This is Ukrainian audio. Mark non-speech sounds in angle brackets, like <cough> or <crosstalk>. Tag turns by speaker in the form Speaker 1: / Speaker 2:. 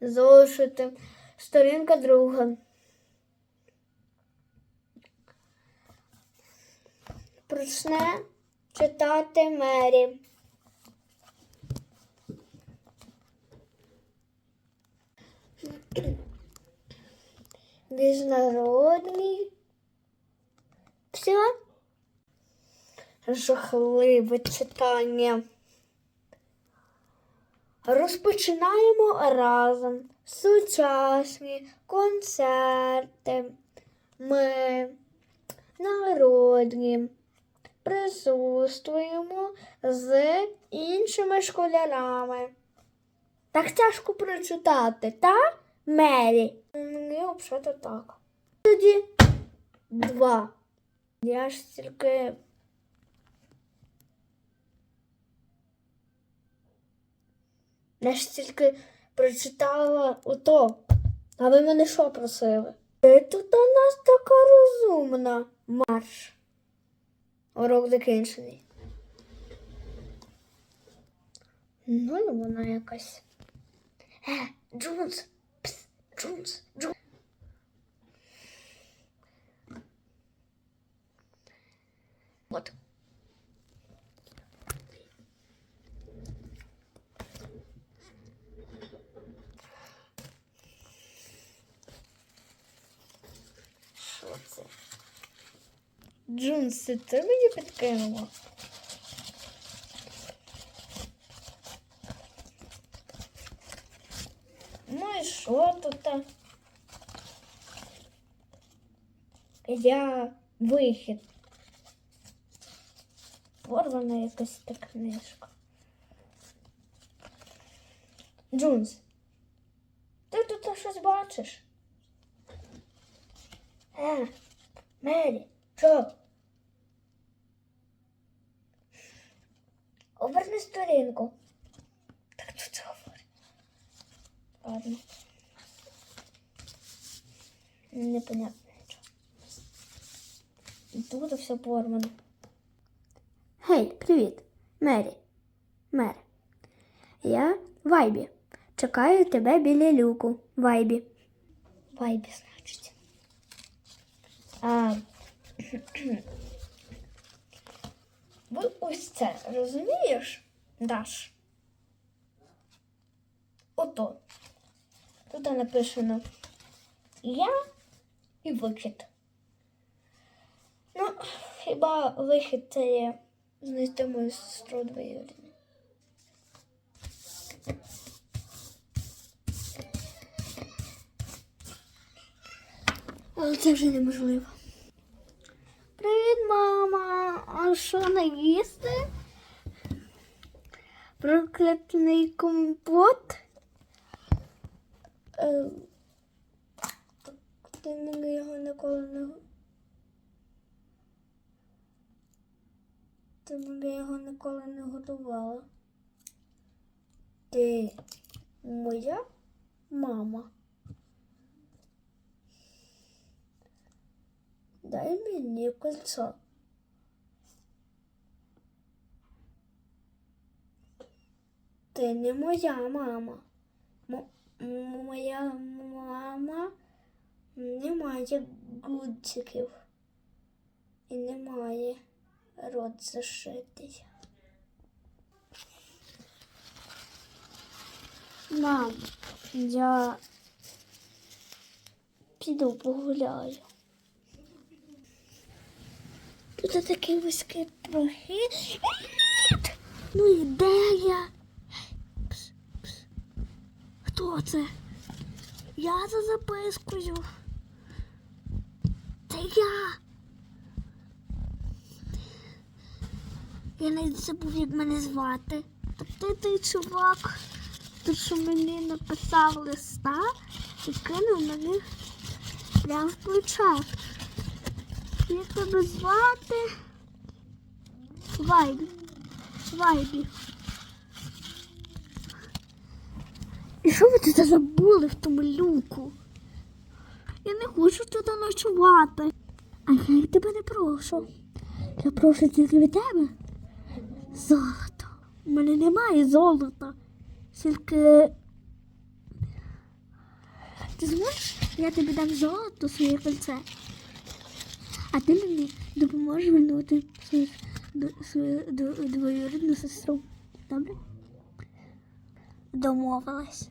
Speaker 1: зошити. Сторінка друга. Почне читати Мері. Міжнародний. Все. Жахливе читання. Розпочинаємо разом сучасні концерти. Ми народні присутствуємо з іншими школярами. Так тяжко прочитати, та Мері? Мені взагалі так. Тоді два. Я ж тільки. Я ж тільки прочитала ото. А ви мене що просили? Ти тут у нас така розумна. Марш. Урок закінчений. Ну, і вона якась. Е, Джунс! Пс, Джунс! Джунс! Джунс, це ти мені підкинула? Ну і що тут? Я вихід. Порвана якась та книжка. Джунс, ти тут щось бачиш? Е, Мері, що? Оберни сторінку. Так тут говорить. Ладно. Непонятно нічого. Тут все порвано. Гей, привіт, Мері. Мер. Я Вайбі. Чекаю тебе біля люку. Вайбі. Вайбі, значить. А, <clears throat> це розумієш, Даш? Ото. Тут написано Я і вихід. Ну, хіба вихід це є знайти мою сестру двоюрідну. Але це вже неможливо. Привіт, Що не їсти? Проклятний компот? Е, ти його ніколи не. Ти мене його ніколи не готувала. Ти моя мама. Дай мені кольцо. Ти не моя мама. М- моя мама не має гудзиків і не має рот зашитий. Мам, я піду погуляю. Тут такий вузький прохід. Ну і де я? Хто це? Я за запискою. Це я. Я навіть забув, як мене звати. Ти той чувак, той, що мені написав листа і кинув мені прямо в плече. Як тебе звати? Вайбі. Вайбі. І що ви тут забули в тому люку? Я не хочу тут ночувати. А я й тебе не прошу. Я прошу тільки від тебе. Золото. У мене немає золота. Тільки Ти зможеш? Я тобі дам золото своє кольце. А ти мені допоможеш вернути свою, свою двоюрідну сестру. Добре? Домовилась.